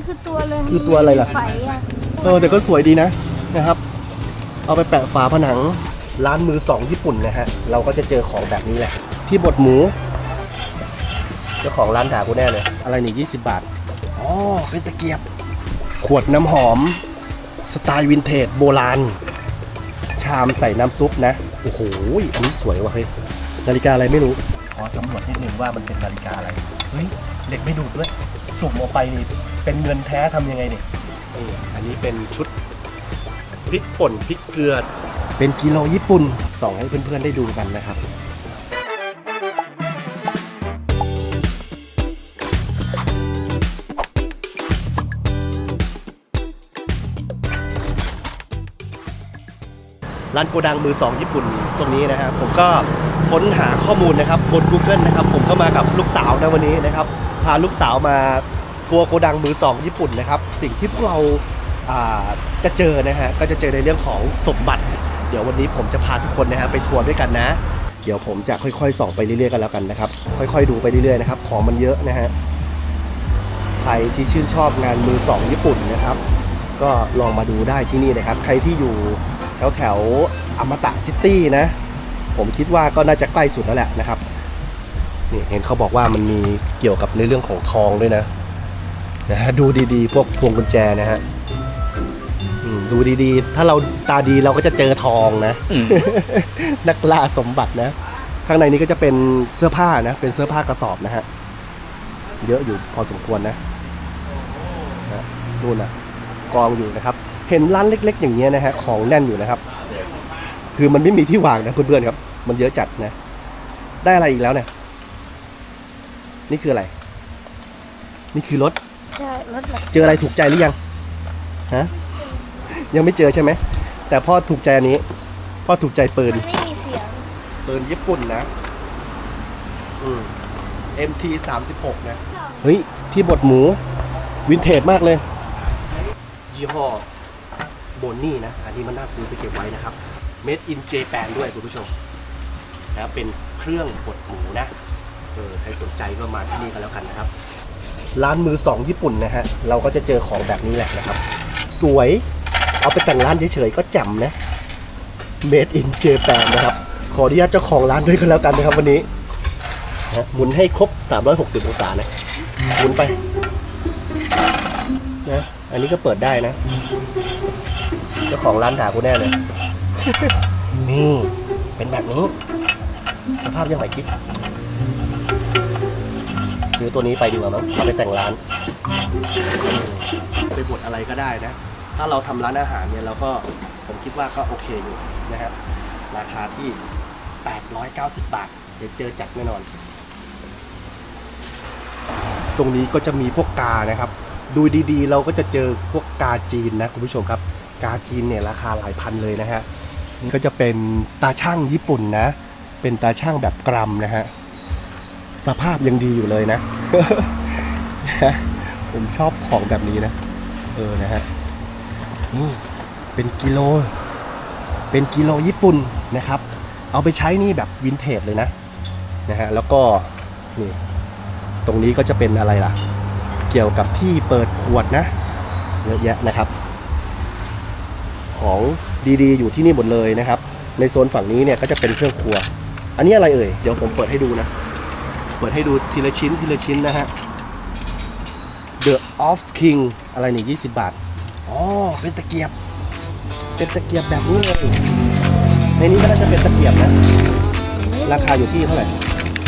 มันคือตัวเลยคือตัวอะไรล่ะ ไฟอะเออแต่ก็สวยดีนะนะครับ เอาไปแปะฝาผนังร้านมือสองญี่ปุ่นนะฮะ เราก็จะเจอของแบบนี้แหละ ที่บดหมู เจ้าของร้านด่ากูแน่เลย อะไรนี่20บาท อ๋อ เป็นตะเกียบ ขวดน้ำหอม สไตล์วินเทจโบราณ ชามใส่น้ำซุปนะ โอ้โห อันนี้สวยว่ะเฮ้ย นาฬิกาอะไรไม่รู้ ขอสำรวจนิดนึงว่ามันเป็นนาฬิกาอะไร เฮ้ย เหล็กไม่ดูดด้วย สุ่มออกไปนี่ เป็นเงินแท้ทำยังไงเนี่ยนี่อันนี้เป็นชุดพริกป่นพริกเกลือ เป็นกิโลญี่ปุ่นส่องให้เพื่อนๆได้ดูกันนะครับ ร้านโกดังมือสองญี่ปุ่นตรงนี้นะครับผมก็ค้นหาข้อมูลนะครับบน Google นะครับ ผมก็มากับลูกสาวนะวันนี้นะครับ พาลูกสาวมา ทัวร์โกดังมือสองญี่ปุ่นนะครับ สิ่งที่พวกเราจะเจอนะฮะก็จะเจอในเรื่องของสมบัติ เดี๋ยววันนี้ผมจะพาทุกคนนะฮะไปทัวร์ด้วยกันนะ เดี๋ยวผมจะค่อยๆส่องไปเรื่อยๆกันแล้วกันนะครับ ค่อยๆดูไปเรื่อยๆนะครับของมันเยอะนะฮะใครที่ชื่นชอบงานมือสองญี่ปุ่นนะครับ ก็ลองมาดูได้ที่นี่นะครับ ใครที่อยู่แถวแถวอมตะซิตี้นะ ผมคิดว่าก็น่าจะใกล้สุดแล้วแหละนะครับนี่เห็นเขาบอกว่ามันมีเกี่ยวกับในเรื่องของทองด้วยนะ นะฮะดูดีๆ พวกพวงกุญแจนะฮะอืมดูดีๆ ถ้าเราตาดีเราก็จะเจอทองนะ นักล่าสมบัตินะ ข้างในนี้ก็จะเป็นเสื้อผ้านะ เป็นเสื้อผ้ากระสอบนะฮะ เยอะอยู่พอสมควรนะนะนู่นนะกองอยู่นะครับ เห็นร้านเล็ก ๆ อย่างเงี้ยนะฮะ ของแน่นอยู่นะครับ คือมันไม่มีที่วางนะเพื่อนๆครับ มันเยอะจัดนะ ได้อะไรอีกแล้วเนี่ย นี่คืออะไร นี่คือรถ ใช่รถแบบเจออะไรถูกใจหรือยังฮะยังไม่เจอใช่ไหมแต่พ่อถูกใจอันนี้ พ่อถูกใจปืนมันไม่มีเสียงปืนญี่ปุ่นนะอืม MT 36นะ เฮ้ยที่บดหมูวินเทจมากเลย ยี่ห้อโบนนี่นะ อันนี้มันน่าซื้อไปเก็บไว้นะครับ Made in Japan ด้วยคุณผู้ชมนะเป็นเครื่องบดหมูนะ เออใครสนใจก็มาที่นี่กันแล้วกันนะครับ ร้านมือสองญี่ปุ่นนะฮะ เราก็จะเจอของแบบนี้แหละนะครับ สวยเอาไปแต่งร้านเฉยๆก็แจ่มนะ Made in Japan นะครับ ขออนุญาตเจ้าของร้านด้วยกันแล้วกันนะครับวันนี้นะหมุนให้ครบ 360 องศานะหมุนไปนะอันนี้ก็เปิดได้นะ เจ้าของร้านด่ากูแน่เลย นี่ เป็นแบบนี้ สภาพยังไหวกิ๊ก ซื้อตัวนี้ไปดีกว่ามั้งเอาไปแต่งร้านไปบดอะไรก็ได้นะ ถ้าเราทำร้านอาหารเนี่ยเราก็ผมคิดว่าก็โอเคอยู่นะครับราคาที่ 890 บาท เดี๋ยวเจอจัดแน่นอน ตรงนี้ก็จะมีพวกกานะครับ ดูดีๆ เราก็จะเจอพวกกาจีนนะคุณผู้ชมครับ กาจีนเนี่ยราคาหลายพันเลยนะฮะนี่ก็จะเป็นตาช่างญี่ปุ่นนะ เป็นตาช่างแบบกรัมนะฮะ สภาพยังดีอยู่เลยนะ ผมชอบของแบบนี้นะ เออนะฮะนี่เป็นกิโล เป็นกิโลญี่ปุ่นนะครับ เอาไปใช้นี่แบบวินเทจเลยนะนะฮะแล้วก็นี่ตรงนี้ก็จะเป็นอะไรล่ะ เกี่ยวกับที่เปิดขวดนะเยอะแยะนะครับ ของดีๆ อยู่ที่นี่หมดเลยนะครับ ในโซนฝั่งนี้เนี่ยก็จะเป็นเครื่องครัว อันนี้อะไรเอ่ย เดี๋ยวผมเปิดให้ดูนะ เปิดให้ดูทีละชิ้นทีละชิ้นนะฮะ The Off King อะไรนี่ 20 บาท อ๋อ เป็นตะเกียบ เป็นตะเกียบแบบนี้เลย ในนี้ก็น่าจะเป็นตะเกียบนะ ราคาอยู่ที่เท่าไหร่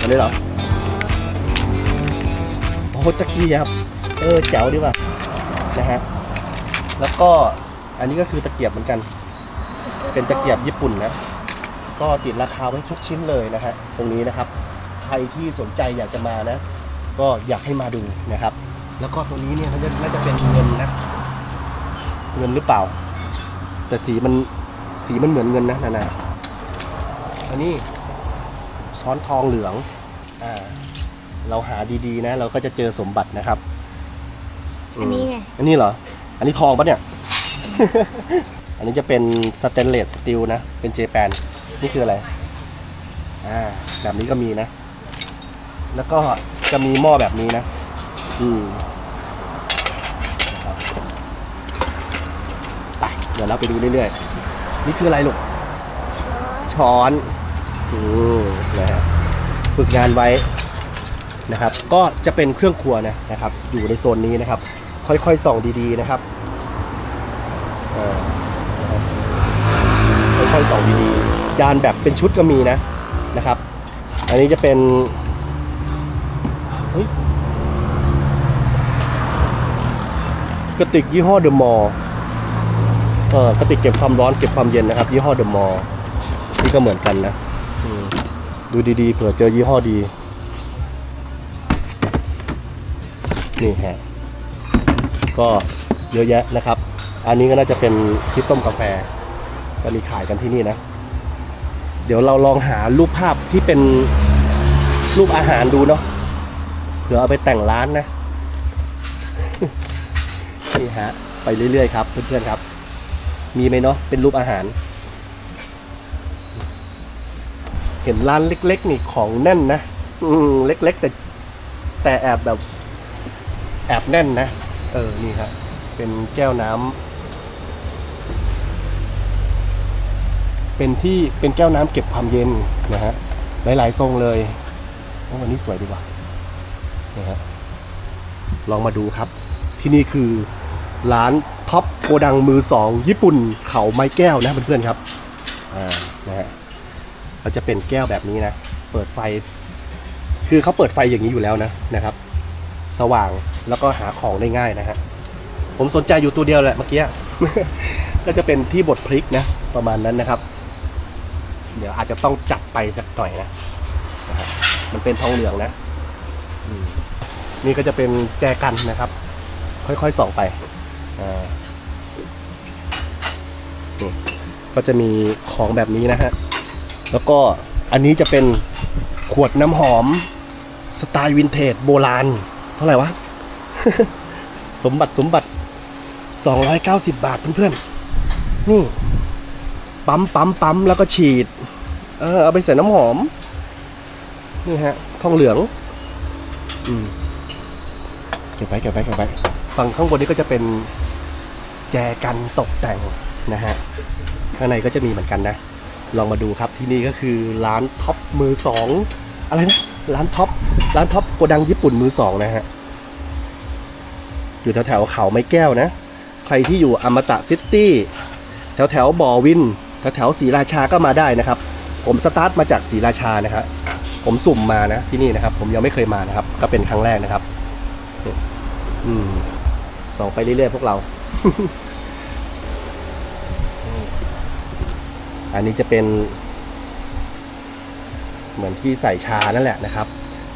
อันนี้เหรอ โอ้ตะเกียบ เออแจ๋วดีว่ะนะฮะ แล้วก็อันนี้ก็คือตะเกียบเหมือนกัน เป็นตะเกียบญี่ปุ่นนะ ก็ติดราคาไว้ทุกชิ้นเลยนะฮะ ตรงนี้นะครับ ใครที่สนใจอยากจะมานะ ก็อยากให้มาดูนะครับ แล้วก็ตรงนี้เนี่ยมันจะน่าจะเป็นเงินนะเงินหรือเปล่า แต่สีมันสีมันเหมือนเงินนะนานาอันนี้ช้อนทองเหลืองอ่าเราหาดีๆนะ เราก็จะเจอสมบัตินะครับอันนี้ไงอันนี้เหรอ อันนี้ทองปะเนี่ย อันนี้จะเป็นสเตนเลสสตีลนะ เป็นเจแปน นี่คืออะไร อ่า แบบนี้ก็มีนะ แล้วก็จะมีหม้อแบบนี้นะ อืมเดี๋ยวเราไปดูเรื่อยๆ นี่คืออะไรลูก ช้อนช้อนอืมนะฮะฝึกงานไว้นะครับ ก็จะเป็นเครื่องครัวนะนะครับ อยู่ในโซนนี้นะครับ ค่อยๆส่องดีๆนะครับเออนะครับค่อยๆส่องดีๆจานแบบเป็นชุดก็มีนะนะครับ อันนี้จะเป็นเฮ้ย กระติกยี่ห้อเดอะมอลเออกระติกเก็บความร้อนเก็บความเย็นนะครับ ยี่ห้อเดอะมอลนี่ก็เหมือนกันนะดูดีๆเผื่อเจอยี่ห้อดี นี่ฮะก็เยอะแยะนะครับ อันนี้ก็น่าจะเป็นที่ต้มกาแฟก็มีขายกันที่นี่นะ เดี๋ยวเราลองหารูปภาพที่เป็นรูปอาหารดูเนาะเผื่อเอาไปแต่งร้านนะ นี่ฮะไปเรื่อยๆครับเพื่อนๆครับ มีไหมเนาะเป็นรูปอาหาร เห็นร้านเล็ก ๆ นี่ของแน่นนะอืมเล็ก ๆ แต่แต่แอบแบบแอบแน่นนะ เออนี่ครับเป็นแก้วน้ำเป็นที่เป็นแก้วน้ำเก็บความเย็นนะฮะหลายๆทรงเลยวันนี้สวยดีว่ะนะฮะลองมาดูครับ ที่นี่คือ ร้านท็อปโกดังมือสองญี่ปุ่นเขาไม้แก้วนะเพื่อนๆครับอ่านะฮะเขาจะเป็นแก้วแบบนี้นะ เปิดไฟ คือเขาเปิดไฟอย่างนี้อยู่แล้วนะนะครับ สว่างแล้วก็หาของได้ง่ายนะฮะผมสนใจอยู่ตัวเดียวแหละเมื่อกี้ก็จะเป็นที่บดพริกนะ ประมาณนั้นนะครับ เดี๋ยวอาจจะต้องจัดไปสักหน่อยนะนะครับมันเป็นทองเหลืองนะนี่ก็จะเป็นแจกันนะครับ ค่อยๆส่องไป อ่าก็จะมีของแบบนี้นะฮะ แล้วก็อันนี้จะเป็นขวดน้ำหอม สไตล์วินเทจโบราณ เท่าไหร่วะ สมบัติสมบัติ 290 บาทเพื่อนๆ นี่ ปั๊มปั๊มปั๊มแล้วก็ฉีด เออเอาไปใส่น้ำหอม นี่ฮะ ทองเหลือง อืม เก็บไว้เก็บไว้เก็บไว้ฝั่งข้างบนนี้ก็จะเป็น แจกันตกแต่งนะฮะข้างในก็จะมีเหมือนกันนะ ลองมาดูครับที่นี่ก็คือร้านท็อปมือสองอะไรนะร้านท็อปร้านท็อปโกดังญี่ปุ่นมือสองนะฮะอยู่แถวแถวเขาไม้แก้วนะ ใครที่อยู่อมตะซิตี้แถวแถวบ่อวินแถวแถวศรีราชาก็มาได้นะครับ ผมสตาร์ทมาจากศรีราชานะครับผมสุ่มมานะที่นี่นะครับ ผมยังไม่เคยมานะครับ ก็เป็นครั้งแรกนะครับอืมส่องไปเรื่อยๆพวกเรา อันนี้จะเป็น เหมือนที่ใส่ชานั่นแหละนะครับ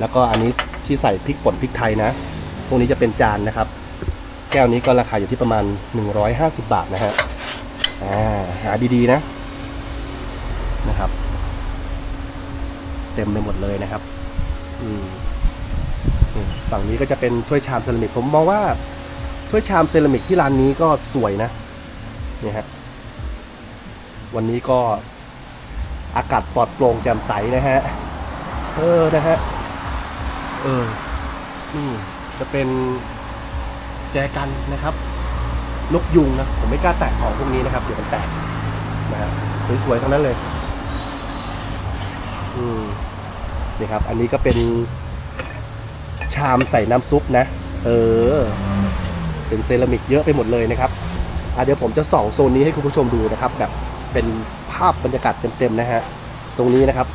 แล้วก็อันนี้ที่ใส่พริกป่นพริกไทยนะ พวกนี้จะเป็นจานนะครับ แก้วนี้ก็ราคาอยู่ที่ประมาณ 150 บาทนะฮะหาดีๆนะนะครับ เต็มไปหมดเลยนะครับ อืมฝั่งนี้ก็จะเป็นถ้วยชามเซรามิกผมมองว่า ถ้วยชามเซรามิกที่ร้านนี้ก็สวยนะนี่ฮะวันนี้ก็อากาศปลอดโปร่งแจ่มใสนะฮะ เออ นะฮะ เออ นี่จะเป็นแจกันนะครับ นกยุงนะ ผมไม่กล้าแตะของพวกนี้นะครับ เดี๋ยวมันแตกนะฮะสวยๆทั้งนั้นเลย อืมนี่ครับ อันนี้ก็เป็นชามใส่น้ำซุปนะ เออ เป็นเซรามิกเยอะไปหมดเลยนะครับอะเดี๋ยวผมจะส่องโซนนี้ให้คุณผู้ชมดูนะครับ แบบเป็นภาพบรรยากาศเต็มๆนะฮะตรงนี้นะครับ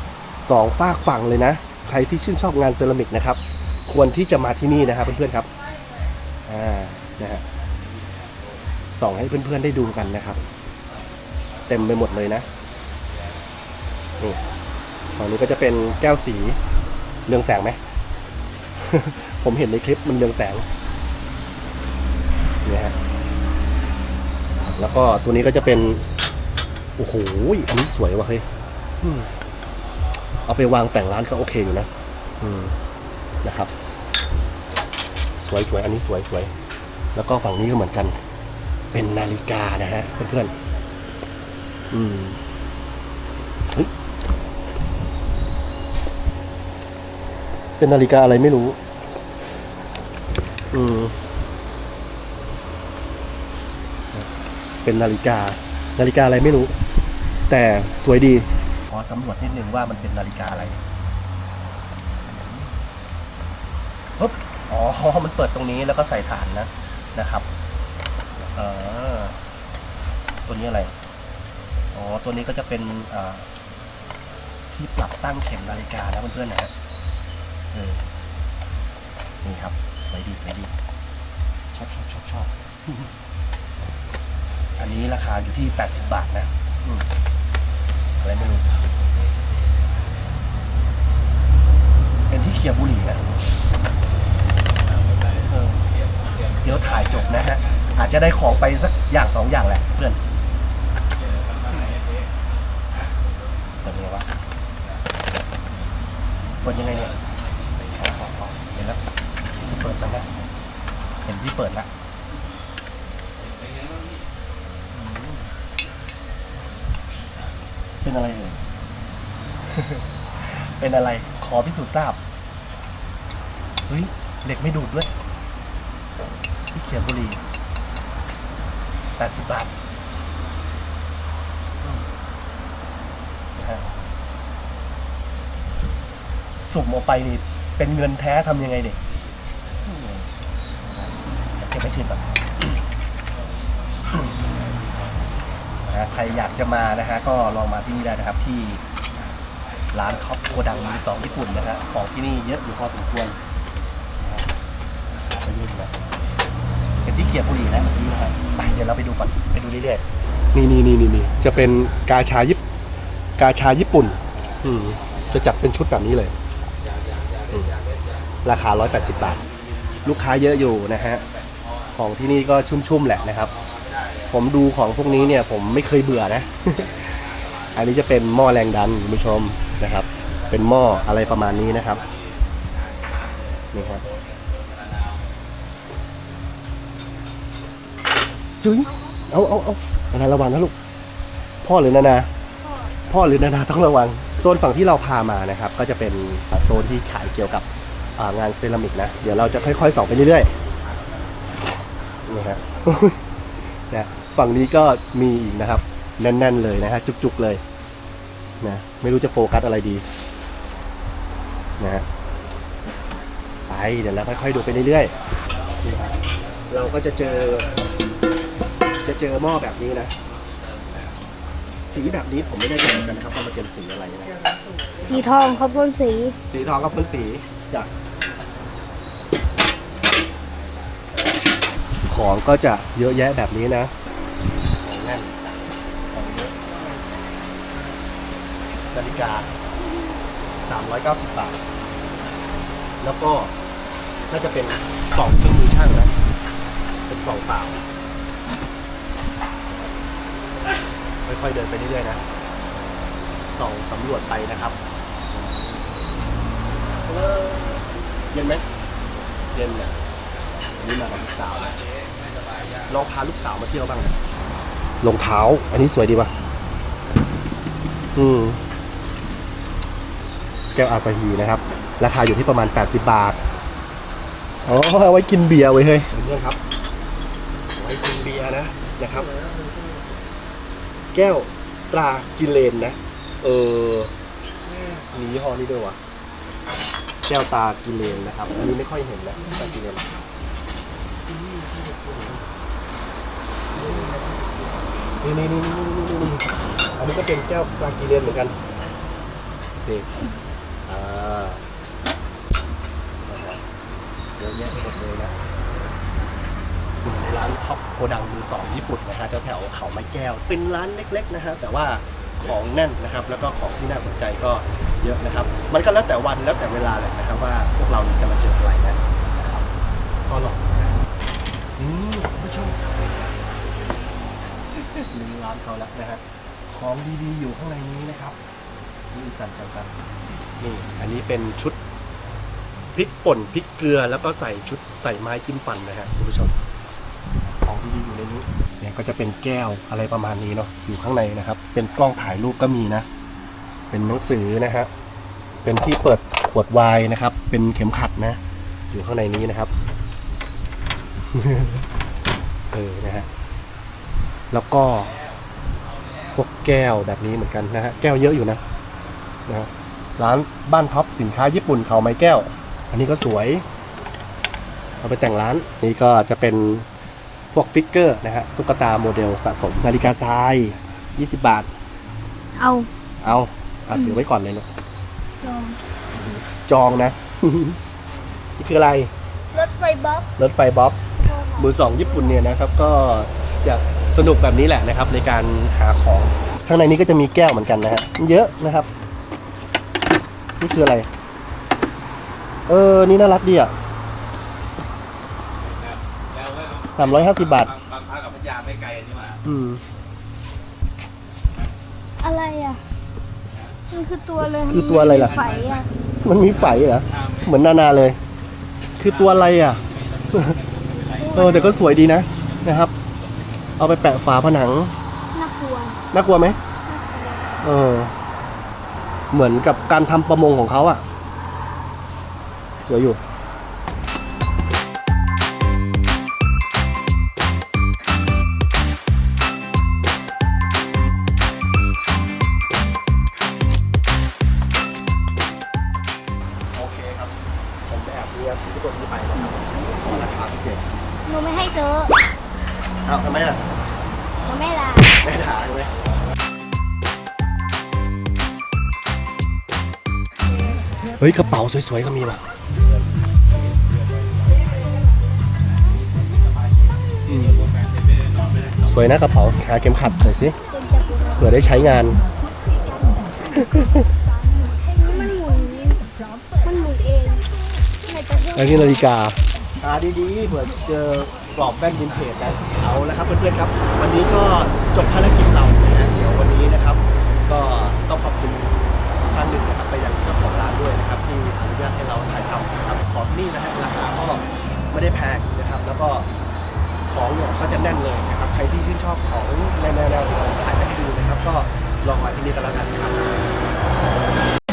สองฝากฝั่งเลยนะ ใครที่ชื่นชอบงานเซรามิกนะครับ ควรที่จะมาที่นี่นะครับเพื่อนๆครับอ่านะฮะส่องให้เพื่อนๆได้ดูกันนะครับ เต็มไปหมดเลยนะนี่ฝั่งนี้ก็จะเป็นแก้วสีเรืองแสงไหม ผมเห็นในคลิปมันเรืองแสง นี่ฮะแล้วก็ตัวนี้ก็จะเป็น โอ้โหอันนี้สวยว่ะเฮ้ยเอาไปวางแต่งร้านก็โอเคอยู่นะนะครับ สวยสวยอันนี้สวยสวยแล้วก็ฝั่งนี้ก็เหมือนกัน เป็นนาฬิกานะฮะเพื่อนๆอืมเป็นนาฬิกาอะไรไม่รู้ อืม เป็นนาฬิกา นาฬิกาอะไรไม่รู้ แต่สวยดี ขอสำรวจนิดนึงว่ามันเป็นนาฬิกาอะไรปึ๊บอ๋อ มันเปิดตรงนี้แล้วก็ใส่ฐานนะนะครับเออตัวนี้อะไร อ๋อ ตัวนี้ก็จะเป็นที่ปรับตั้งเข็มนาฬิกานะเพื่อนๆนะฮะเออนี่ครับ สวยดีสวยดี ชอบชอบชอบชอบ อันนี้ราคาอยู่ที่ 80 บาทนะอืมอะไรไม่รู้ เป็นที่เคียร์บุหรี่นะเออเดี๋ยวถ่ายจบนะฮะ อาจจะได้ของไปสักอย่างสองอย่างแหละเพื่อนเปิดยังไงวะเปิดยังไงเนี่ยอ๋ออ๋ออ๋อเห็นแล้วที่เปิดแล้วนะเห็นที่เปิดแล้ว เป็นอะไรเอ่ย เป็นอะไร ขอพิสูจน์ทราบ เฮ้ย เหล็กไม่ดูดด้วย ที่เขียนบุรีแปดสิบบาทสุ่มออกไปนี่ เป็นเงินแท้ทำยังไงเนี่ยเก็บไปคืนก่อน นะใครอยากจะมานะฮะก็ลองมาที่นี่ได้นะครับที่ร้านท็อปโกดังมือสองญี่ปุ่นนะฮะของที่นี่เยอะอยู่พอสมควรไปดูนะเป็นที่เขียบบุหรี่นะเมื่อกี้นะฮะไปเดี๋ยวเราไปดูก่อนไปดูเรื่อยๆนี่นี่นี่นี่นี่จะเป็นกาชาญี่ปกาชาญี่ปุ่น อืมจะจัดเป็นชุดแบบนี้เลย ราคา 180 บาท ลูกค้าเยอะอยู่นะฮะ ของที่นี่ก็ชุ่มๆแหละนะครับ ผมดูของพวกนี้เนี่ย ผมไม่เคยเบื่อนะ อันนี้จะเป็นหม้อแรงดันคุณผู้ชมนะครับ เป็นหม้ออะไรประมาณนี้นะครับนี่ครับจุ๊ยเอาเอาเอานานาระวังนะลูก พ่อหรือนานาพ่อหรือนานาต้องระวัง โซนฝั่งที่เราพามานะครับ ก็จะเป็นโซนที่ขายเกี่ยวกับงานเซรามิกนะ เดี๋ยวเราจะค่อยๆส่องไปเรื่อยๆนี่ฮะนะ ฝั่งนี้ก็มีอีกนะครับ แน่น ๆ เลยนะฮะจุกๆเลยนะไม่รู้จะโฟกัสอะไรดีนะฮะไปเดี๋ยวเราค่อยๆดูไปเรื่อยๆนี่ครับเราก็จะเจอ จะเจอหม้อแบบนี้นะ สีแบบนี้ผมไม่ได้ใจเหมือนกันนะครับว่ามันเป็นสีอะไรนะสีทองครับพ่นสี สีทองกับพ่นสีจากของก็จะเยอะแยะแบบนี้นะของ แน่นของเยอะนาฬิกา 390 บาท แล้วก็น่าจะเป็นกล่องเครื่องมือช่างนะ เป็นกล่องเปล่า ค่อยๆเดินไปเรื่อยๆนะส่องสำรวจไปนะครับเย็นไหมเย็นเนี่ยวันนี้มากับลูกสาวนะลองพาลูกสาวมาเที่ยวบ้างนะ รองเท้า อันนี้สวยดีป่ะ อืม แก้วอาซาฮีนะครับ ราคาอยู่ที่ประมาณ 80 บาท อ๋อเอาไว้กินเบียร์ไว้ยเฮ้ยเพื่อนครับเอาไว้กินเบียร์นะนะครับ แก้วตรากิเลนนะ เออมียี่ห้อนี้ด้วยวะ แก้วตากิเลนนะครับ อันนี้ไม่ค่อยเห็นนะตากิเลน นี่นี่นี่นี่นี่นี่อันนี้ก็เป็นแก้วตากิเลนเหมือนกันนี่อ่าเยอะแยะไปหมดเลยนะในร้านท็อปโกดังมือสองญี่ปุ่นนะฮะแถวๆเขาไม้แก้ว เป็นร้านเล็ก ๆ นะฮะแต่ว่าของแน่นนะครับแล้วก็ของที่น่าสนใจก็เยอะนะครับ มันก็แล้วแต่วันแล้วแต่เวลาแหละนะครับว่าพวกเราจะมาเจออะไรนะนะครับก็ลองนี่คุณผู้ชม ลืมร้านเขาแล้วนะฮะของดีๆอยู่ข้างในนี้นะครับนี่สั่นสั่นสั่นนี่อันนี้เป็นชุดพริกป่นพริกเกลือแล้วก็ใส่ชุดใส่ไม้จิ้มฟันนะฮะคุณผู้ชมของดีๆอยู่ในนี้เนี่ยก็จะเป็นแก้วอะไรประมาณนี้เนาะอยู่ข้างในนะครับ เป็นกล้องถ่ายรูปก็มีนะ เป็นหนังสือนะฮะเป็นที่เปิดขวดไวน์นะครับ เป็นเข็มขัดนะ อยู่ข้างในนี้นะครับ เออนะฮะ แล้วก็พวกแก้วแบบนี้เหมือนกันนะฮะ แก้วเยอะอยู่นะนะฮะร้านบ้านท็อปสินค้าญี่ปุ่นเขาไม้แก้ว อันนี้ก็สวย เอาไปแต่งร้าน นี่ก็จะเป็นพวกฟิกเกอร์นะฮะ ตุ๊กตาโมเดลสะสม นาฬิกาทราย 20 บาท เอา เอาเอาถือไว้ก่อนเลยเนาะจอง จองนะ นี่คืออะไร รถไฟบ๊อบ รถไฟบ๊อบ มือสองญี่ปุ่นเนี่ยนะครับ ก็จะ สนุกแบบนี้แหละนะครับ ในการหาของข้างในนี้ก็จะมีแก้วเหมือนกันนะฮะเยอะนะครับ นี่คืออะไร เออ นี่น่ารักดีอะแล้วก็สามร้อยห้าสิบบาทบางบางพักกับพัทยาไม่ไกลอันนี้มาอืม อะไรอะ มันคือตัวเลยคือตัวอะไรล่ะ ไฟอะมันมีไฝเหรอ เหมือนนานาเลย คือตัวอะไรอะ เออแต่ก็สวยดีนะนะครับ เอาไปแปะฝาผนัง น่ากลัวน่ากลัวไหมเออ เหมือนกับการทำประมงของเขาอะสวยอยู่ โอเคครับ ผมแอบเรียซื้อตัวนี้ไปนะครับขอราคาพิเศษ หนูไม่ให้ซื้อ อ้าวทำไมอะหนูไม่ลาไม่ได้ด่าใช่ไหมเฮ้ยกระเป๋าสวยๆก็มีว่ะอืมสวยนะกระเป๋าหาเข็มขัดหน่อยสิจนจะปวดเผื่อได้ใช้งานนี่มันหมุนมันหมุนเองไหนจะเที่ยวแล้วนี่นาฬิกาหาดีๆเผื่อเจอ กรอบแว่นวินเทจนะเอาละครับเพื่อนๆครับ วันนี้ก็จบภารกิจเรานะฮะเดี๋ยววันนี้นะครับ ก็ต้องขอบคุณท่านหนึ่งนะครับไปยังเจ้าของร้านด้วยนะครับ ที่อนุญาตให้เราถ่ายทำนะครับของที่นี่นะฮะราคาก็ไม่ได้แพงนะครับ แล้วก็ของเนี่ยก็จะแน่นเลยนะครับ ใครที่ชื่นชอบของแนวๆที่ผมถ่ายมาให้ดูนะครับ ก็ลองมาที่นี่กันแล้วกันนะครับ